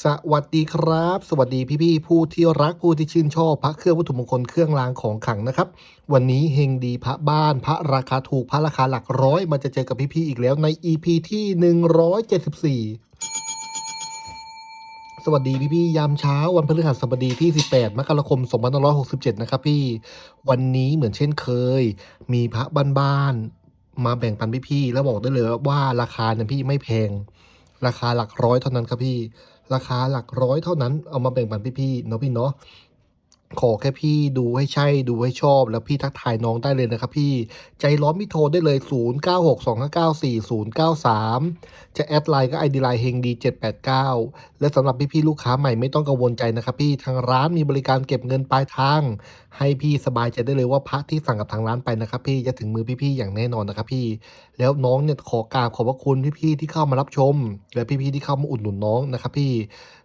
สวัสดีครับ สวัสดีพี่ๆผู้ที่รักผู้ที่ชื่นชอบพระเครื่องวัตถุมงคลเครื่องรางของขลังนะครับ วันนี้เฮงดีพระบ้าน พระราคาถูกพระราคาหลักร้อยมาจะเจอกับพี่ๆอีกแล้วใน EP ที่ 174 สวัสดีพี่ๆยามเช้าวันพฤหัสบดีที่ 18 มกราคม 2567 นะครับพี่ วันนี้เหมือนเช่นเคย มีพระบ้านๆมาแบ่งปันพี่ๆแล้วบอกได้เลยว่าราคาเนี่ยพี่ไม่แพง ราคาหลักร้อยเท่านั้นครับพี่ ราคาหลักร้อยเท่านั้นเอามาแบ่งปันพี่ๆเนาะพี่เนาะ ขอแค่พี่ดูให้ใช่ดูให้ชอบ แล้วพี่ทักทายน้องได้เลยนะครับพี่ใจร้อนพี่โทรได้เลย 0 9 6 2 5 9 4 0 9 3 จะแอดไลน์ก็ ID ไลน์เฮงดี789 และสำหรับพี่ๆลูกค้าใหม่ไม่ต้องกังวลใจนะครับพี่ทางร้านมีบริการเก็บเงินปลายทาง ให้พี่สบายใจได้เลยว่าพระที่สั่งกับทางร้านไปนะครับพี่จะถึงมือพี่ๆอย่างแน่นอนนะครับพี่ แล้วน้องเนี่ยขอกราบขอบพระคุณพี่ๆที่เข้ามารับชม และพี่ๆที่เข้ามาอุดหนุนน้องนะครับพี่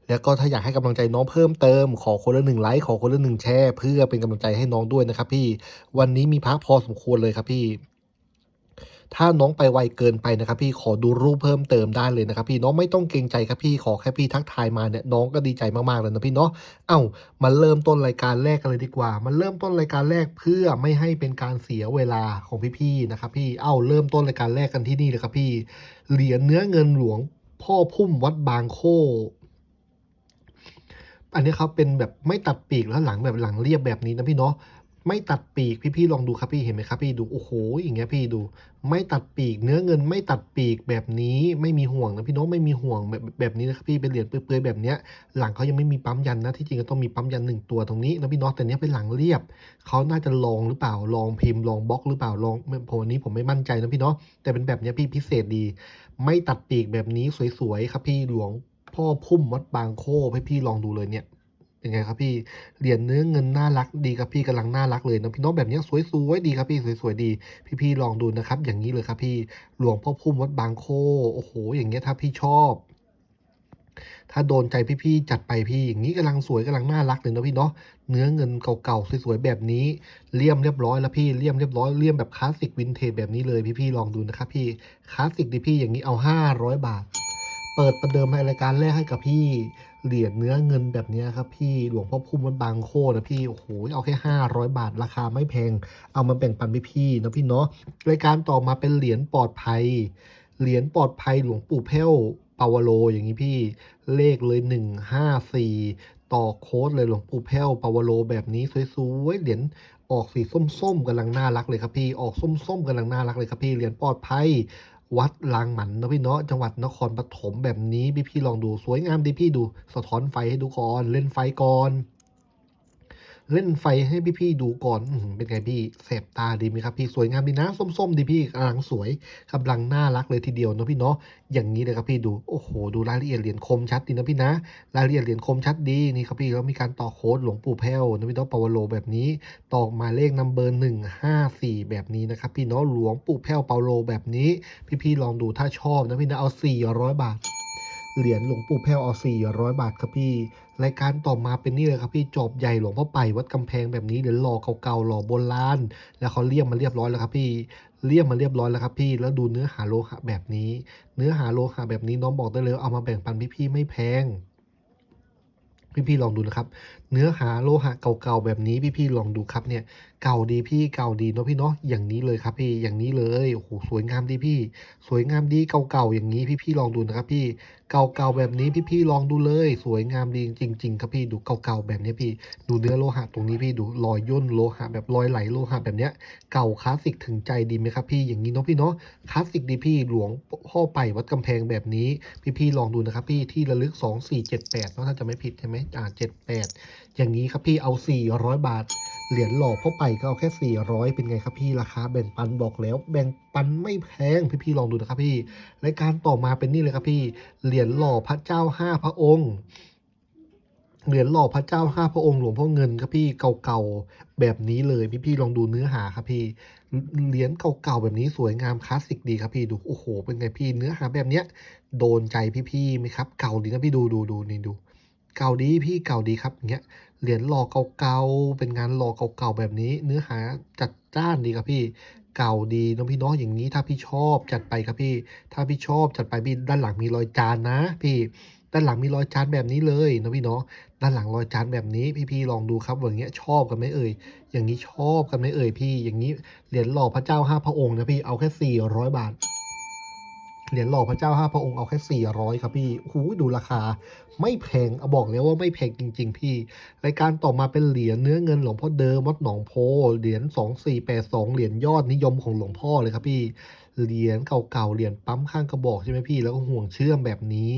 แล้วก็ถ้าอยากให้กำลังใจน้องเพิ่มเติม ขอคนละหนึ่งไลค์ขอคนละหนึ่งแชร์เพื่อเป็นกำลังใจให้น้องด้วยนะครับพี่วันนี้มีพระพอสมควรเลยครับพี่ ถ้าน้องไปไวเกินไปนะครับ พี่ขอดูรูปเพิ่มเติมได้เลยนะครับ พี่น้องไม่ต้องเกรงใจครับพี่ขอแค่พี่ทักทายมาเนี่ยน้องก็ดีใจมากๆเลยนะพี่เนาะเอ้ามาเริ่มต้นรายการแรกกันเลยดีกว่ามันเริ่มต้นรายการแรกเพื่อไม่ให้เป็นการเสียเวลาของพี่ๆนะครับ พี่เอ้าเริ่มต้นรายการแรกกันที่นี่เลยครับพี่เหรียญเนื้อเงินหลวงพ่อพุ่มวัดบางโค อันนี้ครับเป็นแบบไม่ตัดปีกแล้วหลังแบบหลังเรียบแบบนี้นะพี่เนาะไม่ตัดปีกพี่ๆลองดูครับพี่เห็นไหมครับพี่ดูโอ้โหอย่างเงี้ยพี่ดู ไม่ตัดปีก เนื้อเงินไม่ตัดปีกแบบนี้ไม่มีห่วงนะพี่เน้องไม่มีห่วงแบบแบบนี้นะครับพี่เป็นเหรียญเปื่อยๆแบบเนี้ยหลังเขายังไม่มีปั๊มยันนะที่จริงก็ต้องมีปั๊มยันหนึ่งตัวตรงนี้นะพี่เน้องแต่เนี้ยเป็นหลังเรียบเขาน่าจะลองหรือเปล่าลองพิมพ์ลองบล็อกหรือเปล่าลองผมวันนี้ผมไม่มั่นใจนะพี่เนาะแต่เป็นแบบเนี้ยพี่พิเศษดี ไม่ตัดปีกแบบนี้สวยๆครับพี่หลวง พ่อพุ่มวัดบางโคให้พี่ลองดูเลยเนี่ยเป็นไงครับพี่เหรียญเนื้อเงินน่ารักดีครับพี่กำลังน่ารักเลยนะพี่น้องแบบนี้ยสวยๆดีครับพี่สวยๆดี พี่ๆลองดูนะครับ อย่างนี้เลยครับพี่หลวงพ่อพุ่มวัดบางโคโอ้โห อย่างเงี้ยถ้าพี่ชอบ ถ้าโดนใจพี่ๆจัดไปพี่อย่างนี้กำลังสวยกำลังน่ารักเลยนะพี่เนาะเนื้อเงินเก่าๆสวยๆแบบนี้เลี่ยมเรียบร้อยแล้วพี่เลี่ยมเรียบร้อยเลี่ยมแบบคลาสสิกวินเทจแบบนี้เลยพี่ๆลองดูนะครับพี่คลาสสิกดิพี่อย่างนี้เอา500บาท เปิดประเดิมรายการแรกให้กับพี่เหรียญเนื้อเงินแบบนี้ครับพี่หลวงพ่อพุ่มวัดบางโคนะพี่โอ้โหเอาแค่500บาทราคาไม่แพง เอามาแบ่งปันพี่ๆนะพี่เนาะรายการต่อมาเป็นเหรียญปลอดภัย เหรียญปลอดภัยหลวงปู่เพ้วปาวโลอย่างนี้พี่เลขเลย154ต่อโค้ดเลยหลวงปู่เพ้วปาวโลแบบนี้สวยๆเหรียญออกสีส้มๆกำลังน่ารักเลยครับพี่ออกส้มๆกำลังน่ารักเลยครับพี่เหรียญปลอดภัย วัดลางหมันนะพี่เนาะจังหวัดนครปฐมแบบนี้พี่พี่ลองดูสวยงามดีพี่ดูสะท้อนไฟให้ดูก่อนเล่นไฟก่อน เล่นไฟให้พี่พี่ๆดูก่อนอเป็นไงพี่แสบตาดีไหมครับพี่สวยงามดีนะส้มๆดีพี่กำลังสวยกำลังน่ารักเลยทีเดียวเนาะพี่เนาะอย่างนี้เลยครับพี่ดูโอ้โหดูรายละเอียดเหรียญคมชัดดีนะพี่นะรายละเอียดเหรียญคมชัดดีนี่ครับพี่แล้วมีการต่อโค้ดหลวงปู่แพ้วนะพี่เนาะปาวโลแบบนี้ตอกหมายเลขนัมเบอร์หนึ่งห้าสี่แบบนี้นะครับพี่เนาะหลวงปู่แพ้วเปาโลแบบนี้ พี่ๆลองดูถ้าชอบนะพี่นะเอาสี่ร้อยบาท เหรียญหลวงปู่แพ้วเอาสี่ร้อยบาทครับพี่ รายการต่อมาเป็นนี่เลยครับพี่จอบใหญ่หลวงพ่อไปวัดกำแพงแบบนี้เหรียญหล่อเก่าๆหล่อโบราณแล้วเขาเลี่ยมมาเรียบร้อยแล้วครับพี่เลี่ยมมาเรียบร้อยแล้วครับพี่ แล้วดูเนื้อหาโลหะแบบนี้ เนื้อหาโลหะแบบนี้น้องบอกได้เลยเอามาแบ่งปันพี่ๆไม่แพงพี่ๆลองดูนะครับเนื้อหาโลหะเก่าๆแบบนี้พี่ๆลองดูครับเนี่ยเก่าดีพี่เก่าดีเนาะพี่เนาะอย่างนี้เลยครับพี่อย่างนี้เลยโอ้โหสวยงามดีพี่ สวยงามดีเก่าๆอย่างนี้พี่ๆลองดูนะครับพี่เก่าๆแบบนี้พี่ๆลองดูเลย สวยงามดีจริง ๆ ครับพี่ดูเก่าๆแบบนี้พี่ ดูเนื้อโลหะตรงนี้พี่ดูรอยย่นโลหะแบบรอยไหลโลหะแบบเนี้ยเก่าคลาสสิกถึงใจดีไหมครับพี่อย่างนี้เนาะพี่เนาะคลาสสิกดีพี่หลวงพ่อไปวัดกำแพงแบบนี้พี่ๆลองดูนะครับพี่ที่ระลึก 2 4 7 8เนาะถ้าจะไม่ผิดใช่ไหมอ่า78 อย่างนี้ครับพี่เอา 400 บาท เหรียญหล่อพ่อไปก็เอาแค่ 400 เป็นไงครับพี่ราคาแบ่งปันบอกแล้ว แบ่งปันไม่แพงพี่ๆลองดูนะครับพี่รายการต่อมาเป็นนี่เลยครับพี่ เหรียญหล่อพระเจ้าห้าพระองค์เหรียญหล่อพระเจ้าห้าพระองค์หลวงพ่อเงินครับพี่เก่าๆแบบนี้เลยพี่ๆลองดูเนื้อหาครับพี่เหรียญเก่าๆแบบนี้สวยงามคลาสสิกดีครับพี่ดูโอ้โห เป็นไงพี่เนื้อหาแบบเนี้ย โดนใจพี่ๆไหมครับ เก่าดีนะพี่ดูดูดูนี่ดู เก่าดีพี่เก่าดีครับอย่างเงี้ย เหรียญหล่อเก่าๆ เป็นงานหล่อเก่าๆแบบนี้ เนื้อหาจัดจ้านดีครับพี่ เก่าดีน้องพี่น้องอย่างนี้ถ้าพี่ชอบจัดไปครับพี่ ถ้าพี่ชอบจัดไปพี่ด้านหลังมีรอยจานนะ พี่ ด้านหลังมีรอยจานแบบนี้เลยนะพี่เนาะด้านหลังรอยจานแบบนี้พี่ๆลองดูครับว่าอย่างเงี้ยชอบกันไหมเอ่ย อย่างนี้ชอบกันไหมเอ่ยพี่ อย่างนี้เหรียญหล่อพระเจ้าห้าพระองค์นะพี่เอาแค่400บาท เหรียญหล่อพระเจ้าห้าพระองค์เอาแค่ 400 ครับพี่หูดูราคา ไม่แพงเอาบอกเลยว่าไม่แพงจริง ๆ พี่ รายการต่อมาเป็นเหรียญเนื้อเงินหลวงพ่อเดิมวัดหนองโพ เหรียญ 2482 เหรียญยอดนิยมของหลวงพ่อเลยครับพี่ เหรียญเก่าๆเหรียญปั๊มข้างกระบอกใช่ไหมพี่ แล้วก็ห่วงเชื่อมแบบนี้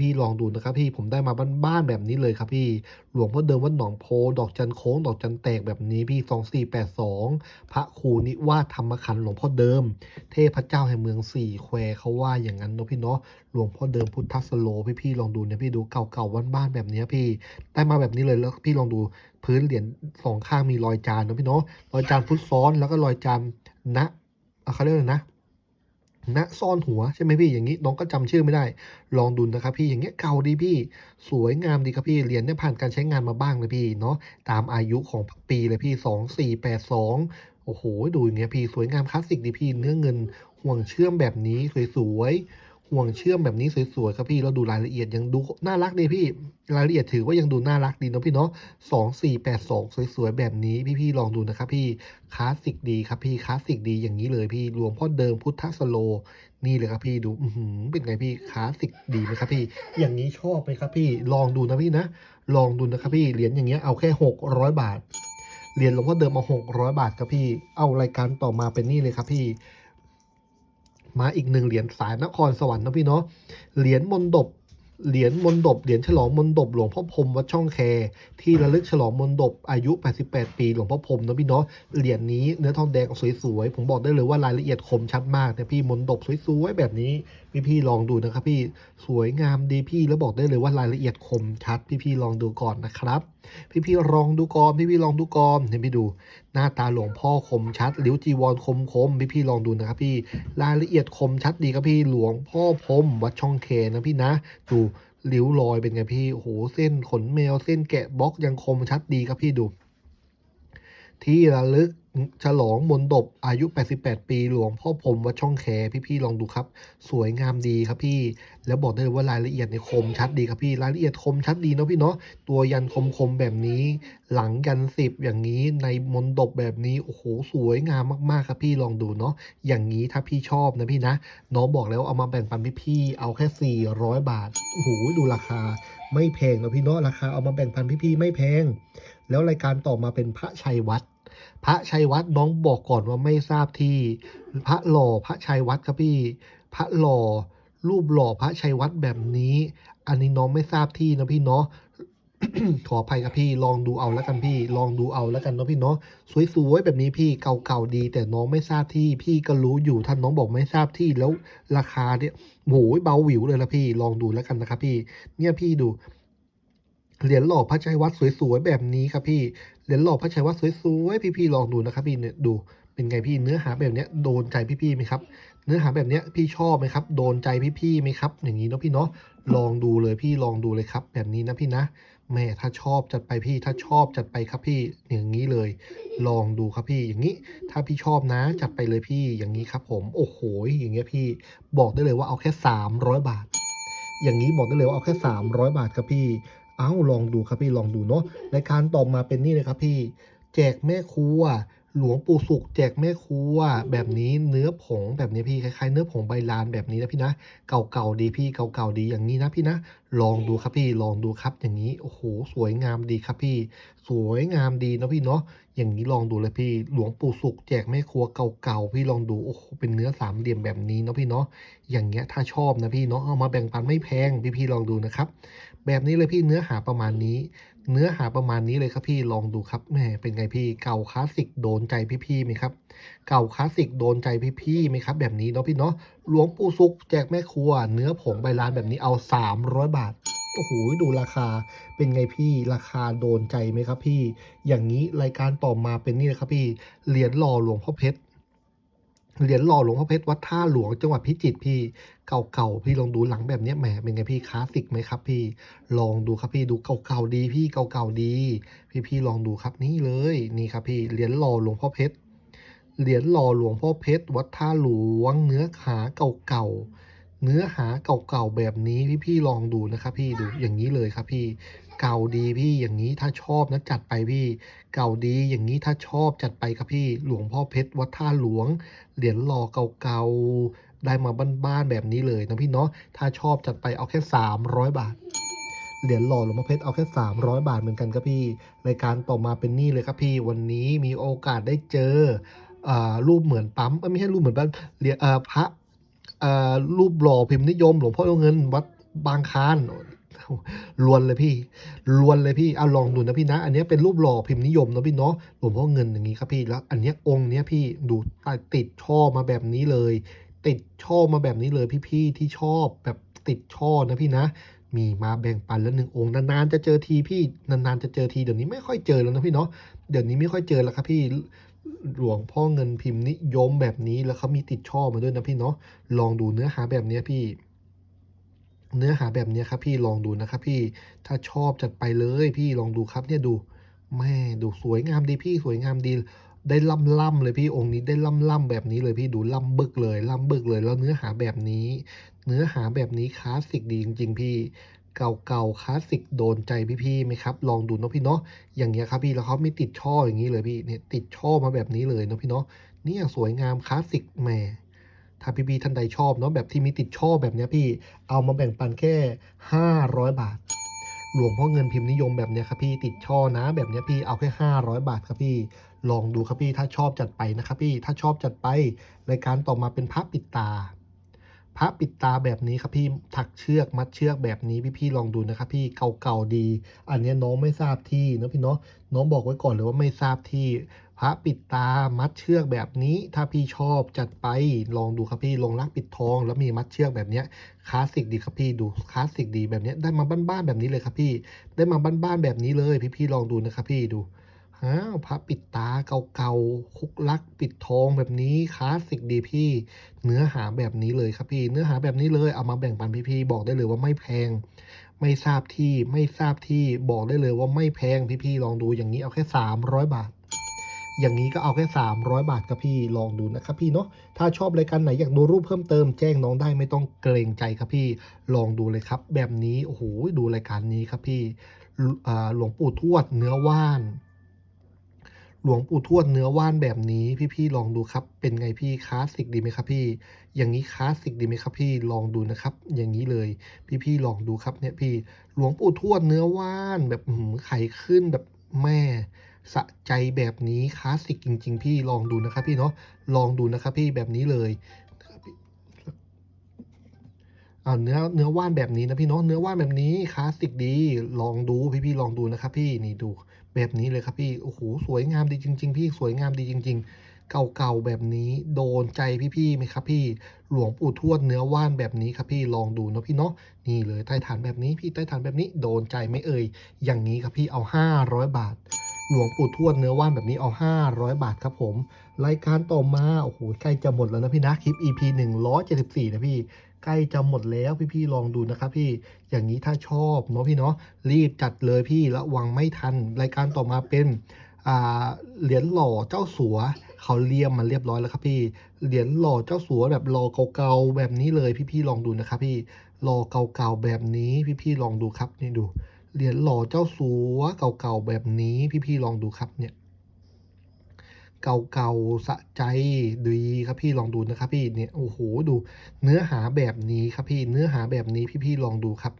พี่ๆลองดูนะครับพี่ผมได้มาบ้านๆแบบนี้เลยครับพี่ หลวงพ่อเดิมวัดหนองโพดอกจันโค้งดอกจันแตกแบบนี้พี่2482พระครูนิวาธรรมขันหลวงพ่อเดิม เทพเจ้าแห่งเมืองสี่แควเขาว่าอย่างนั้นเนาะพี่เนาะหลวงพ่อเดิมพุทธสโลพี่ๆลองดูเนี่ยพี่ดูเก่าๆบ้านๆแบบนี้พี่ ได้มาแบบนี้เลยแล้วพี่ลองดูพื้นเหรียญสองข้างมีรอยจานเนาะพี่เนาะรอยจานพุทธซ้อนแล้วก็รอยจานณเอ่อเขาเรียกอะไรนะ ณซ่อนหัวใช่ไหมพี่อย่างนี้น้องก็จำชื่อไม่ได้ ลองดูนะครับพี่อย่างเงี้ยเก่าดีพี่ สวยงามดีครับพี่เหรียญเนี่ยผ่านการใช้งานมาบ้างเลยพี่เนาะตามอายุของปีเลยพี่สองสี่แปดสองโอ้โหดูอย่างเงี้ยพี่สวยงามคลาสสิกดีพี่เนื้อเงินห่วงเชื่อมแบบนี้สวยๆ ห่วงเชื่อมแบบนี้สวยๆครับพี่แล้วดูรายละเอียดยังดูน่ารักดีพี่ รายละเอียดถือว่ายังดูน่ารักดีเนาะพี่เนาะสองสี่แปดสองสวยๆแบบนี้พี่ๆลองดูนะครับพี่คลาสสิกดีครับพี่คลาสสิกดีอย่างนี้เลยพี่หลวงพ่อเดิมพุทธสโลนี่เลยครับพี่ดูเป็นไงพี่คลาสสิกดีไหมครับพี่ อย่างนี้ชอบไหมครับพี่ลองดูนะพี่นะลองดูนะครับพี่เหรียญอย่างเงี้ยเอาแค่หกร้อยบาทเหรียญหลวงพ่อเดิมเอาหกร้อยบาทครับพี่ เอารายการต่อมาเป็นนี่เลยครับพี่ มาอีกหนึ่งเหรียญสายนครสวรรค์นะพี่เนาะเหรียญมนดบเหรียญมนดบเหรียญฉลองมนดบหลวงพ่อพรมวัดช่องแค ที่ระลึกฉลองมนดบอายุ 88 ปีหลวงพ่อพรมนะพี่เนาะเหรียญนี้เนื้อทองแดงสวยๆผมบอกได้เลยว่ารายละเอียดคมชัดมากนะพี่มนดบสวยๆแบบนี้พี่ๆลองดูนะครับพี่สวยงามดีพี่แล้วบอกได้เลยว่ารายละเอียดคมชัดพี่ๆลองดูก่อนนะครับ พี่ๆลองดูก่อนพี่ๆลองดูก่อนเห็นพี่ดู หน้าตาหลวงพ่อคมชัดลิ้วจีวรคมคมพี่พี่ลองดูนะครับพี่รายละเอียดคมชัดดีครับพี่หลวงพ่อพรมวัดช่องเคนะพี่นะดูริ้วรอยเป็นไงพี่โอ้โหเส้นขนแมวเส้นแกะบล็อกยังคมชัดดีครับพี่ดู ที่ระลึก ฉลองมนดบอายุ 88 ปี หลวงพ่อพรมวัดช่องแคพี่ๆลองดูครับ สวยงามดีครับพี่ แล้วบอกได้เลยว่ารายละเอียดในคมชัดดีครับพี่ รายละเอียดคมชัดดีเนาะพี่เนาะ ตัวยันคมๆแบบนี้ หลังยันสิบอย่างนี้ ในมนดบแบบนี้ โอ้โห สวยงามมากๆครับพี่ ลองดูเนาะ อย่างนี้ถ้าพี่ชอบนะพี่นะ น้องบอกแล้วเอามาแบ่งปันพี่ๆ เอาแค่ 400 บาท โอ้โห ดูราคาไม่แพงนะพี่เนาะ ราคาเอามาแบ่งปันพี่ๆ ไม่แพง แล้วรายการต่อมาเป็นพระชัยวัด พระชัยวัดน้องบอกก่อนว่าไม่ทราบที่ พระหล่อพระชัยวัดครับพี่ พระหล่อรูปหล่อพระชัยวัดแบบนี้ อันนี้น้องไม่ทราบที่นะพี่เนาะขออภัยครับพี่ลองดูเอาแล้วกันพี่ ลองดูเอาแล้วกันเนาะพี่เนาะสวยๆแบบนี้พี่เก่าๆดี แต่น้องไม่ทราบที่ พี่ก็รู้อยู่ท่านน้องบอกไม่ทราบที่แล้วราคาเนี่ยโหยเบาหวิวเลยละพี่ ลองดูแล้วกันนะครับพี่ เนี่ยพี่ดูเหรียญหล่อพระชัยวัดสวยๆแบบนี้ครับพี่ เหรียญหล่อพระชัยวัดสวยๆพี่ๆลองดูนะครับพี่เนี่ยดูเป็นไงพี่เนื้อหาแบบเนี้ยโดนใจพี่ๆไหมครับ เนื้อหาแบบเนี้ยพี่ชอบไหมครับ โดนใจพี่ๆไหมครับ อย่างนี้เนาะพี่เนาะลองดูเลยพี่ลองดูเลยครับ แบบนี้นะพี่นะแม่ถ้าชอบจัดไปพี่ถ้าชอบจัดไปครับพี่อย่างนี้เลย ลองดูครับพี่อย่างนี้ ถ้าพี่ชอบนะจัดไปเลยพี่อย่างนี้ครับผมโอ้โหอย่างเงี้ยพี่บอกได้เลยว่าเอาแค่ 300 บาท อย่างนี้บอกได้เลยว่าเอาแค่ 300 บาทครับพี่ อ้าลองดูครับพี่ลองดูเนาะในการต่อมาเป็นนี่เลยครับพี่ แจกแม่ครัวหลวงปู่สุกแจกแม่ครัวแบบนี้เนื้อผงแบบนี้พี่คล้ายๆ เนื้อผงใบลานแบบนี้นะพี่นะ เก่าๆดีพี่เก่าๆดีอย่างนี้นะพี่นะ ลองดูครับพี่ลองดูครับอย่างนี้โอ้โหสวยงามดีครับพี่ สวยงามดีเนาะพี่เนาะ อย่างนี้ลองดูเลยพี่หลวงปู่สุขแจกแม่ครัวเก่าๆพี่ลองดูโอ้โหเป็นเนื้อสามเหลี่ยมแบบนี้เนาะพี่เนาะอย่างเงี้ยถ้าชอบนะพี่เนาะเอามาแบ่งปันไม่แพงพี่ๆลองดูนะครับ แบบนี้เลยพี่เนื้อหาประมาณนี้ เนื้อหาประมาณนี้เลยครับพี่ลองดูครับแหมเป็นไงพี่เก่าคลาสสิกโดนใจพี่ๆไหมครับ เก่าคลาสสิกโดนใจพี่ๆไหมครับ แบบนี้เนาะพี่เนาะหลวงปู่สุกแจกแม่ครัว เนื้อผงใบลานแบบนี้เอา 300 บาท โอ้โหดูราคาเป็นไงพี่ราคาโดนใจไหมครับพี่ อย่างนี้รายการต่อมาเป็นนี่เลยครับพี่เหรียญหล่อหลวงพ่อเพชรเหรียญหล่อหลวงพ่อเพชรวัดท่าหลวงจังหวัดพิจิตรพี่เก่าๆพี่ลองดูหลังแบบนี้แหมเป็นไงพี่คลาสสิกไหมครับ พี่ลองดูครับพี่ดูเก่าๆดี พี่เก่าๆดี พี่ๆลองดูครับนี่เลยนี่ครับพี่เหรียญหล่อหลวงพ่อเพชรเหรียญหล่อหลวงพ่อเพชรวัดท่าหลวงเนื้อขาเก่าๆ เนื้อหาเก่าๆแบบนี้พี่ๆลองดูนะครับพี่ดูอย่างนี้เลยครับพี่ เก่าดีพี่อย่างนี้ถ้าชอบนะจัดไปพี่ เก่าดีอย่างนี้ถ้าชอบจัดไปครับพี่ หลวงพ่อเพชรวัดท่าหลวง เหรียญหล่อเก่าๆได้มาบ้านๆแบบนี้เลยนะพี่เนาะถ้าชอบจัดไปเอาแค่ 300 บาทเหรียญหล่อหลวงพ่อเพชรเอาแค่ 300 บาทเหมือนกันครับพี่ รายการต่อมาเป็นนี่เลยครับพี่ วันนี้มีโอกาสได้เจออรูปเหมือนปั๊มไม่ใช่รูปเหมือนปั๊มเหรียญพระ รูปหล่อพิมพ์นิยม หลวงพ่อเงิน วัดบางคานลวนเลยพี่ลวนเลยพี่เอาลองดูนะพี่นะ อันนี้เป็นรูปหล่อพิมพ์นิยมนะพี่เนาะหลวงพ่อเงินอย่างนี้ครับพี่แล้ว อันนี้องค์เนี้ยพี่ดูติดช่อมาแบบนี้เลย ติดช่อมาแบบนี้เลยพี่ๆที่ชอบแบบติดช่อนะพี่นะ มีมาแบ่งปันแล้วหนึ่งองค์นานๆจะเจอทีพี่นานๆจะเจอทีเดี๋ยวนี้ไม่ค่อยเจอแล้วนะพี่เนาะเดี๋ยวนี้ไม่ค่อยเจอแล้วครับพี่ หลวงพ่อเงินพิมพ์นิยมแบบนี้แล้วเขามีติดช่อมาด้วยนะพี่เนาะลองดูเนื้อหาแบบเนี้ยพี่ เนื้อหาแบบเนี้ยครับ พี่ลองดูนะครับพี่ถ้าชอบจัดไปเลยพี่ลองดูครับเนี่ยดูแม่ดูสวยงามดีพี่สวยงามดีได้ล่ำล่ำเลยพี่องค์นี้ได้ล่ำล่ำแบบนี้เลยพี่ดูล่ำบึกเลยล่ำบึกเลยแล้วเนื้อหาแบบนี้ เนื้อหาแบบนี้คลาสสิกดีจริง ๆ พี่ เก่าๆคลาสสิกโดนใจพี่ๆไหมครับ ลองดูเนาะพี่เนาะอย่างเงี้ยครับพี่แล้วเขาไม่ติดช่ออย่างนี้เลยพี่เนี่ยติดช่อมาแบบนี้เลยเนาะพี่เนาะเนี่ยสวยงามคลาสสิกแหมถ้าพี่ๆท่านใดชอบเนาะแบบที่มีติดช่อแบบเนี้ยพี่เอามาแบ่งปันแค่ 500 บาท หลวงพ่อเงินพิมพ์นิยมแบบเนี้ยครับพี่ติดช่อนะแบบเนี้ยพี่เอาแค่ 500 บาทครับพี่ลองดูครับพี่ถ้าชอบจัดไปนะครับพี่ถ้าชอบจัดไปรายการต่อมาเป็นพระปิดตา พระปิดตาแบบนี้ครับพี่ถักเชือกมัดเชือกแบบนี้พี่ๆลองดูนะครับพี่เก่าๆดี อันนี้น้องไม่ทราบที่นะพี่เนาะน้องบอกไว้ก่อนเลยว่าไม่ทราบที่ พระปิดตามัดเชือกแบบนี้ ถ้าพี่ชอบจัดไปลองดูครับพี่ลงรักปิดทอง แล้วมีมัดเชือกแบบเนี้ยคลาสสิกดีครับพี่ดูคลาสสิกดีแบบเนี้ยได้มาบ้านๆแบบนี้เลยครับพี่ ได้มาบ้านๆแบบนี้เลยพี่ๆลองดูนะครับพี่ดู อ้าวพระปิดตาเก่าๆคุกลักปิดทองแบบนี้คลาสสิกดีพี่ เนื้อหาแบบนี้เลยครับพี่ เนื้อหาแบบนี้เลยเอามาแบ่งปันพี่ๆบอกได้เลยว่าไม่แพง ไม่ทราบที่ไม่ทราบที่บอกได้เลยว่าไม่แพงพี่ๆลองดูอย่างนี้เอาแค่300 บาทอย่างนี้ก็เอาแค่ 300 บาทครับพี่ลองดูนะครับพี่เนาะถ้าชอบรายการไหนอยากดูรูปเพิ่มเติมแจ้งน้องได้ไม่ต้องเกรงใจครับพี่ลองดูเลยครับ แบบนี้โอ้โหดูรายการนี้ครับพี่หลวงปู่ทวดเนื้อว่าน หลวงปู่ทวดเนื้อว่านแบบนี้พี่ๆลองดูครับ เป็นไงพี่คลาสสิกดีไหมครับพี่ อย่างนี้คลาสสิกดีไหมครับพี่ลองดูนะครับ อย่างนี้เลยพี่ๆลองดูครับเนี่ยพี่หลวงปู่ทวดเนื้อว่านแบบไข่ขึ้นแบบแม่สะใจแบบนี้คลาสสิกจริง ๆ พี่ลองดูนะครับพี่เนาะลองดูนะครับพี่แบบนี้เลยอ่าเนื้อเนื้อว่านแบบนี้นะพี่เนาะเนื้อว่านแบบนี้คลาสสิกดีลองดูพี่ๆลองดูนะครับพี่นี่ดู แบบนี้เลยครับพี่ โอ้โห สวยงามดีจริง ๆ พี่ สวยงามดีจริง ๆ เก่าๆแบบนี้ โดนใจพี่ๆไหมครับพี่ หลวงปู่ทวดเนื้อว่านแบบนี้ครับพี่ลองดูนะพี่เนาะ นี่เลยใต้ฐานแบบนี้พี่ใต้ฐานแบบนี้โดนใจไม่เอ่ย อย่างนี้ครับพี่เอา 500 บาท หลวงปู่ทวดเนื้อว่านแบบนี้เอา 500 บาทครับผม รายการต่อมา โอ้โห ใกล้จะหมดแล้วนะพี่นะ คลิป EP 174นะพี่ ใกล้จะหมดแล้วพี่ๆลองดูนะครับพี่อย่างนี้ถ้าชอบเนาะพี่เนาะรีบจัดเลยพี่ระวังไม่ทันรายการต่อมาเป็นเหรียญหล่อเจ้าสัวเขาเลี่ยมมาเรียบร้อยแล้วครับพี่เหรียญหล่อเจ้าสัวแบบหล่อเก่าๆแบบนี้เลยพี่ๆลองดูนะครับพี่หล่อเก่าๆแบบนี้พี่ๆลองดูครับนี่ดูเหรียญหล่อเจ้าสัวเก่าๆแบบนี้พี่ๆลองดูครับเนี่ย เก่าๆสะใจดีครับพี่ลองดูนะครับพี่เนี่ยโอ้โหดูเนื้อหาแบบนี้ครับพี่เนื้อหาแบบนี้พี่ๆลองดูครับ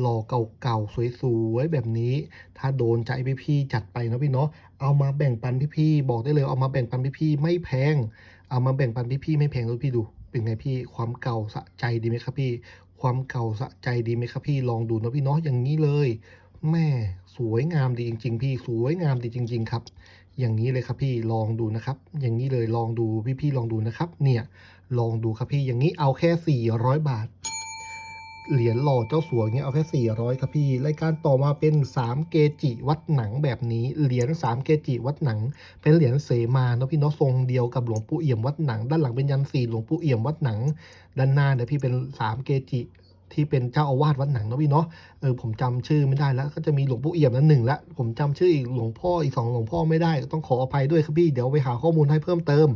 หล่อเก่าๆสวยๆแบบนี้ ถ้าโดนใจพี่ๆจัดไปนะพี่เนาะเอามาแบ่งปันพี่ๆบอกได้เลย เอามาแบ่งปันพี่ๆไม่แพง เอามาแบ่งปันพี่ๆไม่แพงเลยพี่ดู เป็นไงพี่ความเก่าสะใจดีไหมครับพี่ ความเก่าสะใจดีไหมครับพี่ลองดูนะพี่เนาะอย่างนี้เลยแม่สวยงามดีจริง ๆ พี่สวยงามดีจริง ๆ ครับ อย่างนี้เลยครับพี่ลองดูนะครับ อย่างนี้เลยลองดูพี่ๆลองดูนะครับ เนี่ยลองดูครับพี่อย่างนี้เอาแค่ 400 บาท เหรียญหล่อเจ้าสัวเงี้ยเอาแค่ 400 ครับพี่รายการต่อมาเป็น 3 เกจิวัดหนังแบบนี้เหรียญ3 เกจิวัดหนัง เป็นเหรียญเสมาเนาะพี่เนาะทรงเดียวกับหลวงปู่เอี่ยมวัดหนัง ด้านหลังเป็นยันสีหลวงปู่เอี่ยมวัดหนัง ด้านหน้าเนี่ยพี่เป็น 3 เกจิ ที่เป็นเจ้าอาวาสวัดหนังนะพี่เนาะเออผมจำชื่อไม่ได้แล้ว ก็จะมีหลวงปู่เอี่ยมนั่นหนึ่งละผมจำชื่ออีกหลวงพ่ออีกสองหลวงพ่อไม่ได้ต้องขออภัยด้วยครับพี่เดี๋ยวไปหาข้อมูลให้เพิ่มเติม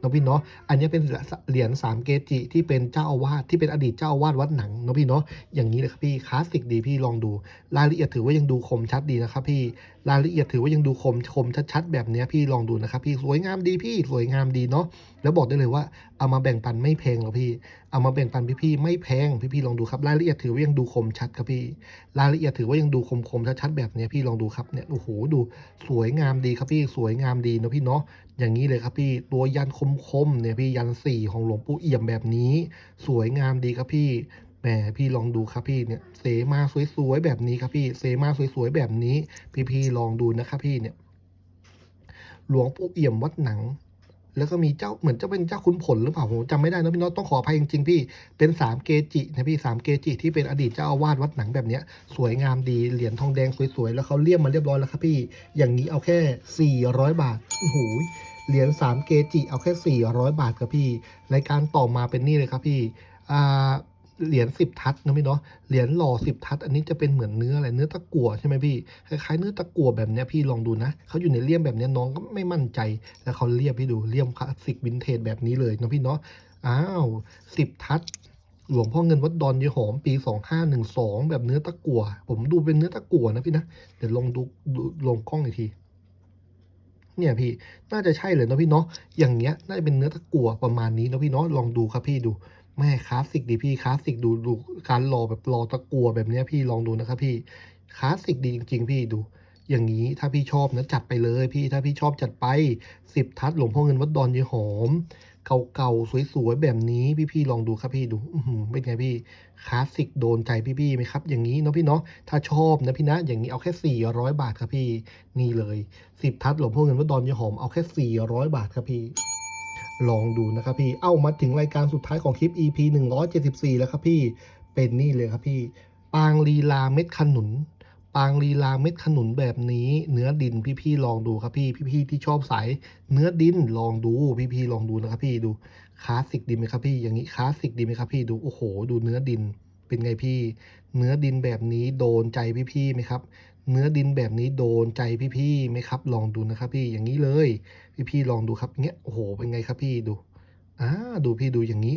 นะพี่เนาะอันนี้เป็นเหรียญสามเกจิที่เป็นเจ้าอาวาสที่เป็นอดีตเจ้าอาวาสวัดหนังนะพี่เนาะอย่างนี้เลยครับพี่คลาสสิกดีพี่ลองดู รายละเอียดถือว่ายังดูคมชัดดีนะครับพี่รายละเอียดถือว่ายังดูคมคมชัดๆแบบนี้พี่ลองดูนะครับพี่สวยงามดีพี่สวยงามดีเนาะแล้วบอกได้เลยว่าเอามาแบ่งปันไม่แพงหรอกพี่ เอามาแบ่งปันพี่ๆไม่แพงพี่ๆลองดูครับรายละเอียดถือว่ายังดูคมชัดครับพี่ รายละเอียดถือว่ายังดูคมคมชัดๆแบบนี้พี่ลองดูครับเนี่ยโอ้โหดูสวยงามดีครับพี่สวยงามดีนะพี่เนาะอย่างนี้เลยครับพี่ตัวยันคมๆเนี่ยพี่ยันสี่ของหลวงปู่เอี่ยมแบบนี้ สวยงามดีครับพี่แหมพี่ลองดูครับพี่เนี่ยเสมาสวยๆแบบนี้ครับพี่เสมาสวยๆแบบนี้ พี่ๆลองดูนะครับพี่เนี่ยหลวงปู่เอี่ยมวัดหนัง แล้วก็มีเจ้าเหมือนจะเป็นเจ้าคุณผลหรือเปล่าผมจำไม่ได้นะพี่น้องต้องขออภัยจริงๆพี่เป็นสามเกจินะพี่สามเกจิที่เป็นอดีตเจ้าอาวาสวัดหนังแบบเนี้ยสวยงามดีเหรียญทองแดงสวยๆแล้วเขาเลี่ยมมาเรียบร้อยแล้วครับพี่ อย่างนี้เอาแค่ 400 บาทโอ้โหเหรียญสามเกจิเอาแค่ 400 บาทครับพี่รายการต่อมาเป็นนี่เลยครับพี่อ่า เหรียญสิบทัดนะพี่เนาะเหรียญหล่อสิบทัดอันนี้จะเป็นเหมือนเนื้ออะไรเนื้อตะกั่วใช่ไหมพี่คล้ายๆเนื้อตะกั่วแบบเนี้ยพี่ลองดูนะเขาอยู่ในเลี่ยมแบบเนี้ยน้องก็ไม่มั่นใจ แล้วเขาเรียบให้ดูเลี่ยมคลาสสิกวินเทจแบบนี้เลยนะพี่เนาะอ้าวสิบทัดหลวงพ่อเงินวัดดอนยายหอมปี 2512 แบบเนื้อตะกั่วผมดูเป็นเนื้อตะกั่วนะพี่นะเดี๋ยวลองดูดลงกล้องอีกทีเนี่ยพี่น่าจะใช่เลยนะพี่เนาะอย่างเงี้ยน่าจะเป็นเนื้อตะกั่วประมาณนี้นะพี่เนาะลองดูครับพี่ดู ม่คลาสสิกดีพี่คลาสสิกดูดูการรอแบบรอตะกัวแบบเนี้ยพี่ลองดูนะครับพี่คลาสสิกดีจริง ๆ พี่ดู อย่างนี้ถ้าพี่ชอบนะจัดไปเลยพี่ถ้าพี่ชอบจัดไปสิบทัดหลวงพ่อเงินวัดดอนยายหอม เก่าๆสวยๆแบบนี้พี่ๆลองดูครับพี่ดูเป็นไงพี่คลาสสิกโดนใจพี่ๆไหมครับ อย่างนี้เนาะพี่เนาะถ้าชอบนะพี่นะอย่างนี้เอาแค่ 400 บาทครับพี่นี่เลย10ทัดหลวงพ่อเงินวัดดอนยายหอมเอาแค่ 400 บาทครับพี่ ลองดูนะครับพี่ เอ้ามาถึงรายการสุดท้ายของคลิป EP 174 แล้วครับพี่ เป็นนี่เลยครับพี่ ปางลีลาเม็ดขนุน ปางลีลาเม็ดขนุนแบบนี้ เนื้อดินพี่ๆลองดูครับพี่ พี่ๆที่ชอบสายเนื้อดินลองดูพี่ๆลองดูนะครับพี่ดูคลาสสิกดีไหมครับพี่ อย่างนี้คลาสสิกดีไหมครับพี่ดูโอ้โห ดูเนื้อดินเป็นไงพี่ เนื้อดินแบบนี้โดนใจพี่ๆไหมครับ เนื้อดินแบบนี้โดนใจพี่ๆไหมครับ ลองดูนะครับพี่อย่างนี้เลย พี่ๆลองดูครับเงี้ยโอ้โหเป็นไงครับพี่ดูอ่าดูพี่ดูอย่างนี้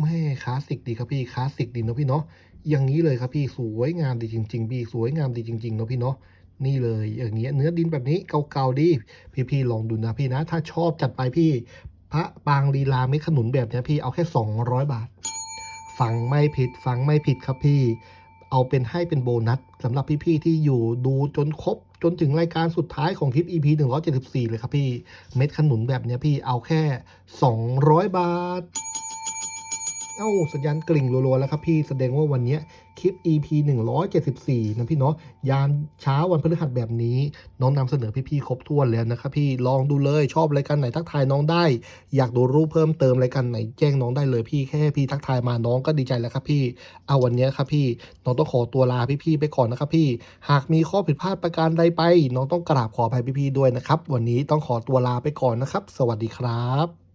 แม่คลาสสิกดีครับพี่คลาสสิกดีเนาะพี่เนาะอย่างนี้เลยครับพี่สวยงามดีจริง ๆ พี่สวยงามดีจริงๆเนาะพี่เนาะนี่เลยอย่างเงี้ยเนื้อดินแบบนี้เก่าๆดีพี่ๆลองดูนะพี่นะ ถ้าชอบจัดไปพี่ พระปางลีลาไม่ขนุนแบบเนี้ยพี่เอาแค่ 200 บาท ฟังไม่ผิดฟังไม่ผิดครับพี่ เอาเป็นให้เป็นโบนัสสำหรับพี่ๆที่อยู่ดูจนครบจนถึงรายการสุดท้ายของคลิป EP 174 เลยครับพี่ เม็ดขนุนแบบเนี้ยพี่เอาแค่ 200 บาท เอ้าสัญญาณกลิ่งรัวๆแล้วครับพี่แสดงว่าวันเนี้ย คลิป EP 174 นะพี่เนาะยามเช้าวันพฤหัสแบบนี้ น้องนำเสนอพี่ๆครบถ้วนแล้วนะครับพี่ลองดูเลยชอบรายการไหนทักทายน้องได้ อยากดูรูปเพิ่มเติมรายการไหนแจ้งน้องได้เลยพี่แค่พี่ทักทายมาน้องก็ดีใจแล้วครับพี่เอาวันนี้ครับพี่น้องต้องขอตัวลาพี่ๆไปก่อนนะครับพี่ หากมีข้อผิดพลาดประการใดไป น้องต้องกราบขออภัยพี่ๆด้วยนะครับ วันนี้ต้องขอตัวลาไปก่อนนะครับ สวัสดีครับ